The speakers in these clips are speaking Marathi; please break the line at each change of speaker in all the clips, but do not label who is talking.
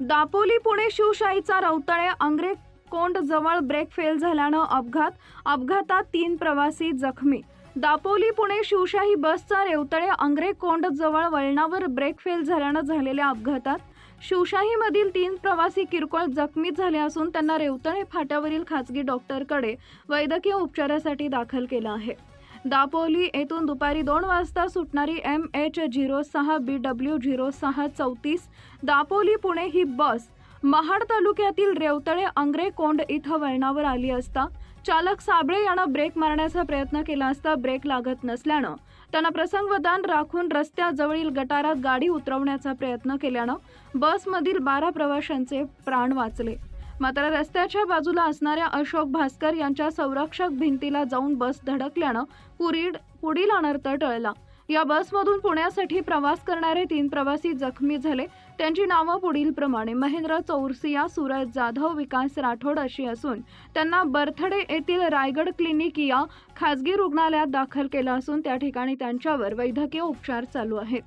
दापोली पुणे शिवशाहीचा रौतळे अंग्रे कोंड जवळ ब्रेक फेल झाल्यानं अपघात अपघातात तीन प्रवासी जखमी. दापोली पुणे शिवशाही बसचा रेवतळे अंग्रे कोंड जवळ वळणावर ब्रेक फेल झाल्यानं झालेल्या अपघातात शिवशाहीमधील तीन प्रवासी किरकोळ जखमी झाले असून त्यांना रेवतळे फाट्यावरील खाजगी डॉक्टरकडे वैद्यकीय उपचारासाठी दाखल केलं आहे. दापोली येथून दुपारी दोन वाजता सुटणारी एम एच झिरो सहा बी डब्ल्यू झिरो सहा चौतीस दापोली पुणे ही बस महाड तालुक्यातील रेवतळे अंग्रे कोंड इथं वळणावर आली असता चालक साबळे यानं ब्रेक मारण्याचा प्रयत्न केला असता ब्रेक लागत नसल्यानं त्यांना प्रसंगवदान राखून रस्त्याजवळील गटारात गाडी उतरवण्याचा प्रयत्न केल्यानं बसमधील बारा प्रवाशांचे प्राण वाचले. मात्र रस्त्याच्या बाजूला असणाऱ्या अशोक भास्कर यांच्या संरक्षक भिंतीला जाऊन बस धडकल्यानं पुरीड पुढील अनर्थ टळला. या बसमधून पुण्यासाठी प्रवास करणारे तीन प्रवासी जखमी झाले. त्यांची नावं पुढील प्रमाणे. महेंद्र चौरसिया सूरज जाधव विकास राठोड अशी असून त्यांना बर्थडे येथील रायगड क्लिनिक या खासगी रुग्णालयात दाखल केलं असून त्या ठिकाणी त्यांच्यावर वैद्यकीय उपचार चालू आहेत.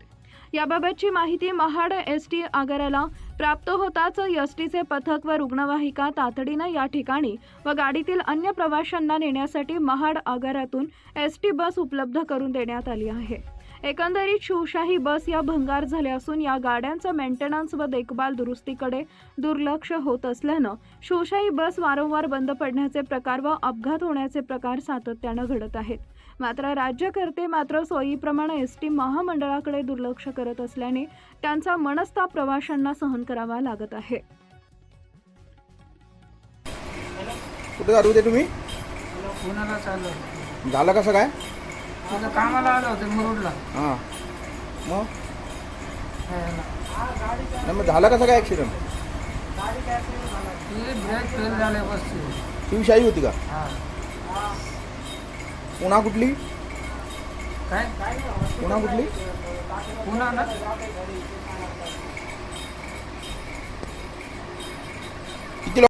याबाबतची माहिती महाड एस टी आगाराला प्राप्त होताच एस टीचे पथक व रुग्णवाहिका तातडीनं या ठिकाणी व गाडीतील अन्य प्रवाशांना नेण्यासाठी महाड आगारातून एस टी बस उपलब्ध करून देण्यात आली आहे. एकंदरीत शिवशाही बस या भंगार झाल्या असून या गाड्यांचं मेंटेनन्स व देखभाल दुरुस्तीकडे दुर्लक्ष होत असल्यानं शिवशाही बस वारंवार बंद पडण्याचे प्रकार व अपघात होण्याचे प्रकार सातत्यानं घडत आहेत. मात्र राज्यकर्ते मात्र सोयीप्रमाणे एस टी महामंडळाकडे दुर्लक्ष करत असल्याने त्यांचा मनस्ताप प्रवाशांना सहन करावा लागत आहे.
कुठे जात होते तुम्ही?
पुण्याला चाललो
झालं कसं काय
तिथं कामाला आलो होतो मुरुडला
हां. मग?
ह्याला.
नाही मग झालं कसं काय ॲक्सिडेंट
ती ब्रेक फेल झाले बसची
शिवशाही होती का?
हा.
पुन्हा कुठली?
काय?
पुन्हा कुठली?
पुन्हा ना?